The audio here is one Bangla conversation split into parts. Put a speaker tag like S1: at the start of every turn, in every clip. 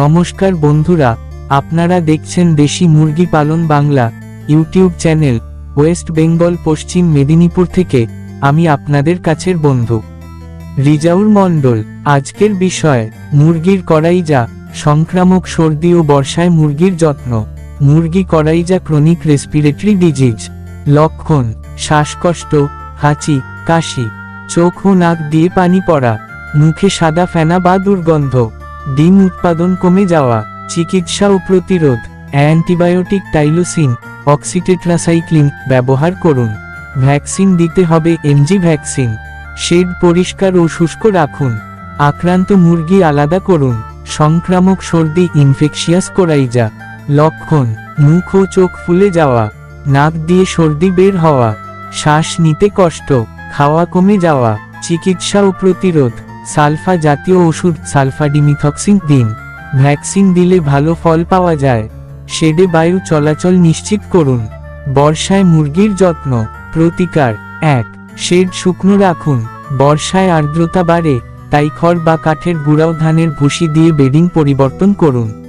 S1: নমস্কার বন্ধুরা, আপনারা দেখছেন দেশি মুরগি পালন Bangla, YouTube channel, West Bengal, Paschim Medinipur থেকে, আমি আপনাদের কাছের বন্ধু। রিজাউর মণ্ডল, আজকের বিষয়, মুরগির করাইজা, সংক্রামক সর্দি ও বর্ষায় মুরগির যত্ন, মুরগি করাইজা ক্রনিক রেসপিরেটরি ডিজিজ, লক্ষণ, শ্বাসকষ্ট, হাঁচি, কাশি, চোখ ও নাক দিয়ে পানি পড়া, মুখে সাদা ফেনা বা দুর্গন্ধ। ডিম উৎপাদন কমে যাওয়া, চিকিৎসা ও প্রতিরোধ, অ্যান্টিবায়োটিক টাইলোসিন, অক্সিটেট্রাসাইক্লিন ব্যবহার করুন। ভ্যাকসিন দিতে হবে এমজি ভ্যাকসিন। শেড পরিষ্কার ও শুষ্ক রাখুন। আক্রান্ত মুরগি আলাদা করুন। সংক্রামক সর্দি ইনফেকশিয়াস কোরাইজা। লক্ষণ, মুখ ও চোখ ফুলে যাওয়া, নাক দিয়ে সর্দি বের হওয়া, শ্বাস নিতে কষ্ট, খাওয়া কমে যাওয়া, চিকিৎসা ও প্রতিরোধ। সালফা জাতীয় ওষুধ সালফাডিমিথক্সিন দিন। ভ্যাকসিন দিলে ভালো ফল পাওয়া যায়। শেডে বায়ু চলাচল নিশ্চিত করুন। বর্ষায় মুরগির যত্ন। প্রতিকার। এক, শেড শুকনো রাখুন। বর্ষায় আর্দ্রতা বাড়ে, তাই খড় বা কাঠের গুঁড়াও ধানের ভুসি দিয়ে বেডিং পরিবর্তন করুন।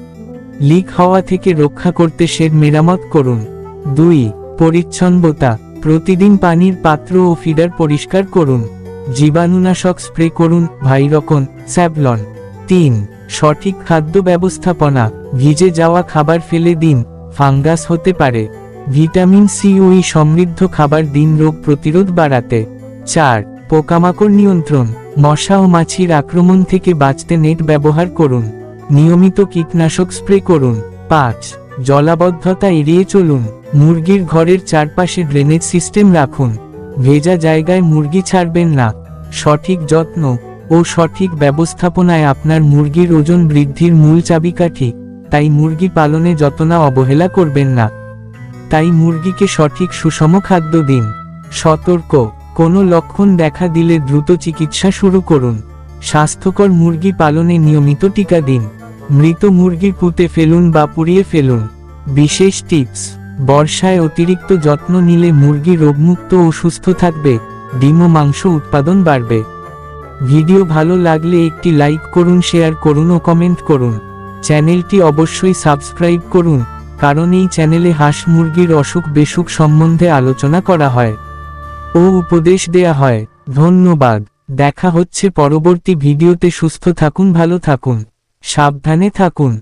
S1: লিক হওয়া থেকে রক্ষা করতে শেড মেরামত করুন। দুই, পরিচ্ছন্নতা। প্রতিদিন পানির পাত্র ও ফিডার পরিষ্কার করুন। জীবাণুনাশক স্প্রে করুন ভাইরকন স্যাভলন তিন, সঠিক খাদ্য ব্যবস্থাপনা, ভিজে যাওয়া খাবার ফেলে দিন, ফাঙ্গাস হতে পারে। ভিটামিন সি ওই সমৃদ্ধ খাবার দিন রোগ প্রতিরোধ বাড়াতে। চার, পোকামাকড় নিয়ন্ত্রণ, মশা ও মাছির আক্রমণ থেকে বাঁচতে নেট ব্যবহার করুন। নিয়মিত কীটনাশক স্প্রে করুন। পাঁচ, জলাবদ্ধতা এড়িয়ে চলুন। মুরগির ঘরের চারপাশে ড্রেনেজ সিস্টেম রাখুন। ভেজা জায়গায় মুরগি ছাড়বেন না। সঠিক যত্ন ও সঠিক ব্যবস্থাপনায় আপনার মুরগির ওজন বৃদ্ধির মূল চাবিকাঠি। তাই মুরগি পালনে যতনা অবহেলা করবেন না। তাই মুরগিকে সঠিক সুষম খাদ্য দিন। সতর্ক, কোনো লক্ষণ দেখা দিলে দ্রুত চিকিৎসা শুরু করুন। স্বাস্থ্যকর মুরগি পালনে নিয়মিত টিকা দিন। মৃত মুরগি পুঁতে ফেলুন বা পুড়িয়ে ফেলুন। বিশেষ টিপস। বর্ষায় অতিরিক্ত যত্ন নিলে মুরগি রোগমুক্ত ও সুস্থ থাকবে, ডিম ও মাংস উৎপাদন বাড়বে। ভিডিও ভালো লাগলে একটি লাইক করুন, শেয়ার করুন ও কমেন্ট করুন। চ্যানেলটি অবশ্যই সাবস্ক্রাইব করুন, কারণ এই চ্যানেলে হাঁস মুরগির অসুখ বেসুখ সম্বন্ধে আলোচনা করা হয়। ও উপদেশ দেয়া হয়। ধন্যবাদ। দেখা হচ্ছে পরবর্তী ভিডিওতে। সুস্থ থাকুন, ভালো থাকুন। সাবধানে থাকুন।